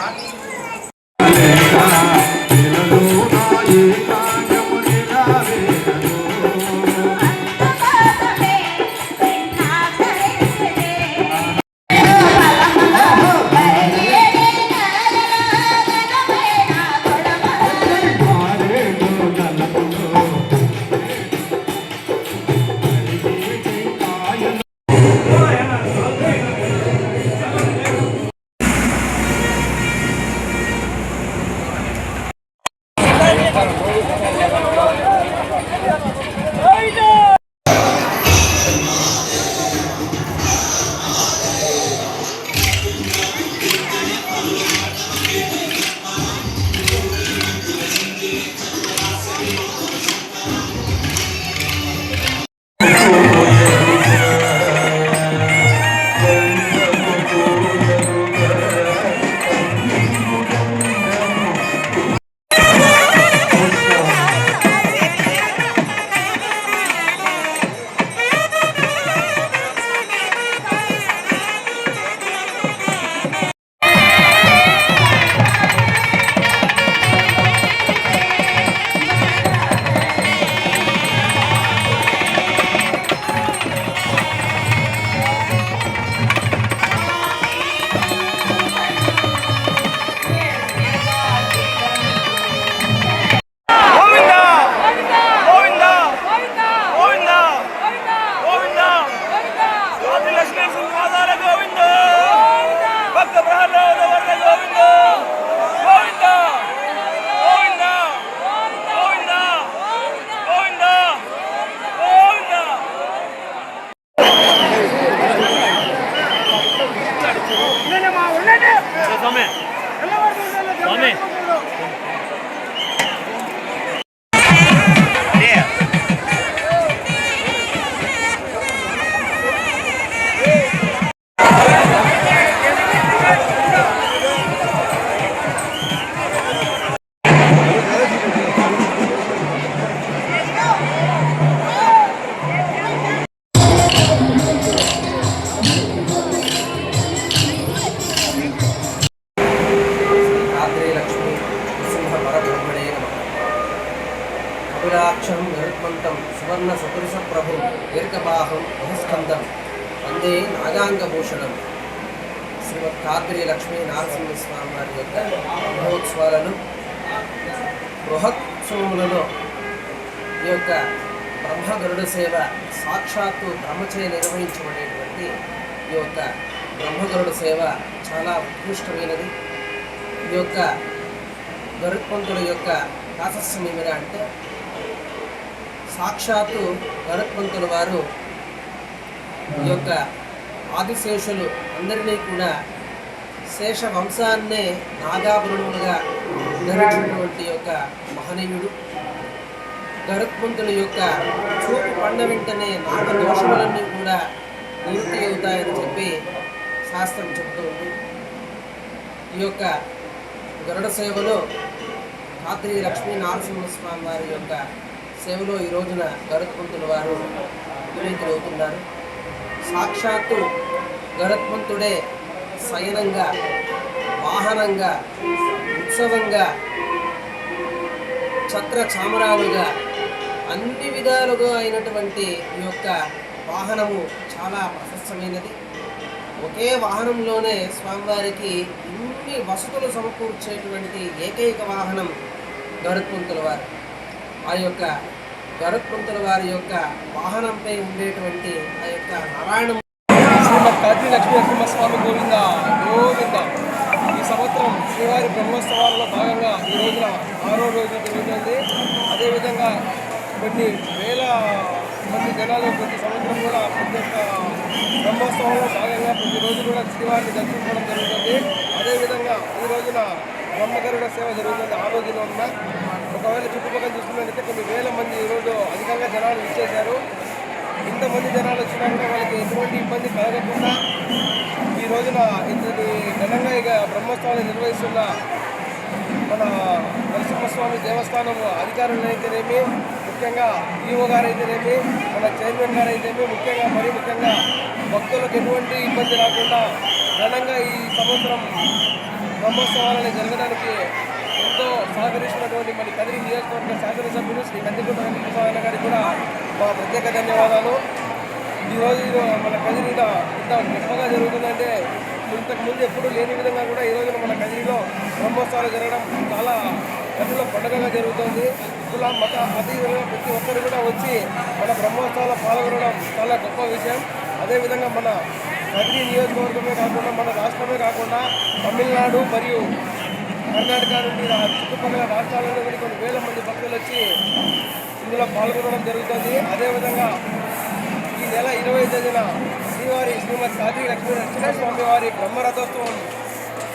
Tag. స్వామి స్వామి గరుత్మంతం సువర్ణ సపురుష ప్రభు దీర్ఘబాహం బహస్కందం. వందే నాగాంగభూషణం. శ్రీమద్ కాద్రి లక్ష్మీ నారసింహస్వామి వారి యొక్క మహోత్సవాలను బృహత్సవములలో ఈ యొక్క బ్రహ్మగరుడ సేవ సాక్షాత్తు బ్రహ్మచే నిర్వహించబడేటువంటి ఈ యొక్క బ్రహ్మగరుడు సేవ చాలా ఉత్కృష్టమైనది. ఈ యొక్క గరుత్పంతుల యొక్క ప్రాశస్యం ఏమిరా అంటే సాక్షాత్తు గరుత్మంతుల వారు ఈ యొక్క ఆదిశేషులు అందరినీ కూడా శేష వంశాన్నే నాగాభరణులుగా ధరించినటువంటి యొక్క మహనీయుడు. గరుత్మంతుల యొక్క చూపు పండ వెంటనే నాగ దోషములన్నీ కూడా నివృత్తి అవుతాయని చెప్పి శాస్త్రం చెబుతూ ఉంది. ఈ యొక్క గరుడ సేవలో రాత్రి లక్ష్మీ నరసింహస్వామి వారి యొక్క సేవలో ఈ రోజున గరుత్మంతుల వారు వినీతులవుతున్నారు సాక్షాత్తు గరుత్మంతుడే శయనంగా వాహనంగా ఉత్సవంగా ఛత్ర చామరాలుగా అన్ని విధాలుగా అయినటువంటి ఈ యొక్క వాహనము చాలా ప్రశస్తమైనది. ఒకే వాహనంలోనే స్వామివారికి ఇన్ని వసతులు సమకూర్చేటువంటి ఏకైక వాహనం గరుత్మంతుల వారు. ఆ యొక్క గరుత్మంతుల వారి యొక్క వాహనంపై ఉండేటువంటి ఆ యొక్క నారాయణ శ్రీమద్ లక్ష్మీ నరసింహస్వామి గోవింద గోవింద. ఈ సంవత్సరం శ్రీవారి బ్రహ్మోత్సవాలలో భాగంగా ఈ రోజున ఆరో రోజు జరుగుతుంది అదేవిధంగా కొన్ని వేల మంది జనాలు ప్రతి సంవత్సరం కూడా ప్రతి ఒక్క బ్రహ్మోత్సవంలో భాగంగా ప్రతిరోజు కూడా శ్రీవారిని దర్శించుకోవడం జరుగుతుంది. అదేవిధంగా ఈ రోజున బ్రహ్మగరుడ సేవ జరుగుతుంది. ఆ ఉన్న ఒకవేళ చుట్టుపక్కల చూసుకున్నట్లయితే కొన్ని వేల మంది ఈరోజు అధికంగా జనాలు ఇచ్చేశారు. ఇంతమంది జనాలు వచ్చినా కూడా వాళ్ళకి ఎటువంటి ఇబ్బంది కలగకుండా ఈ రోజున ఇంతటి ఘనంగా ఇక బ్రహ్మోత్సవాలు నిర్వహిస్తున్న మన నరసింహస్వామి దేవస్థానం అధికారులు అయితేనేమి ముఖ్యంగా ఈఓ గారు అయితేనేమి మన చైర్మన్ గారు అయితేనేమి ముఖ్యంగా మరీ ముఖ్యంగా భక్తులకు ఎటువంటి ఇబ్బంది రాకుండా ఘనంగా ఈ సంవత్సరం బ్రహ్మోత్సవాలని జరగడానికి ఎంతో సహకరిస్తున్నటువంటి మన కదిరి నియోజకవర్గ శాసనసభ్యులు శ్రీ కందికుంట వెంకటేశ్వర గారికి కూడా మా ప్రత్యేక ధన్యవాదాలు. ఈరోజు మన కదిరిలో ఇంత గొప్పగా జరుగుతుందంటే ఇంతకు ముందు ఎప్పుడూ లేని విధంగా కూడా ఈ రోజున మన కదిరిలో బ్రహ్మోత్సవాలు జరగడం చాలా కదిలో పండుగగా జరుగుతుంది. కుల మత అతీతంగా ప్రతి ఒక్కరు కూడా వచ్చి మన బ్రహ్మోత్సవాల్లో పాల్గొనడం చాలా గొప్ప విషయం. అదేవిధంగా మన కదిరి నియోజకవర్గమే కాకుండా మన రాష్ట్రమే కాకుండా తమిళనాడు మరియు కర్ణాటక నుండి చుట్టుపక్కల రాష్ట్రాల నుండి కొన్ని వేల మంది భక్తులు వచ్చి ఇందులో పాల్గొనడం జరుగుతుంది. అదేవిధంగా ఈ నెల ఇరవై తేదీన శ్రీవారి శ్రీమతి సాధి లక్ష్మీ నరసింహస్వామి వారి బ్రహ్మరథోత్సవం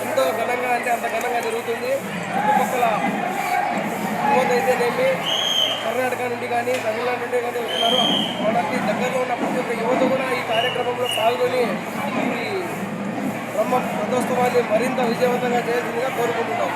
ఎంతో ఘనంగా అంటే అంత ఘనంగా జరుగుతుంది. చుట్టుపక్కల యువతైతేనేమి కర్ణాటక నుండి కానీ తమిళనాడు నుండి కానీ వస్తున్నారు. మనకి దగ్గరలో ఉన్న ప్రతి ఒక్క యువత కూడా ఈ కార్యక్రమంలో పాల్గొని ఈ బ్రహ్మ రథోత్సవాన్ని మరింత విజయవంతంగా చేయాల్సిందిగా కోరుకుంటున్నాం.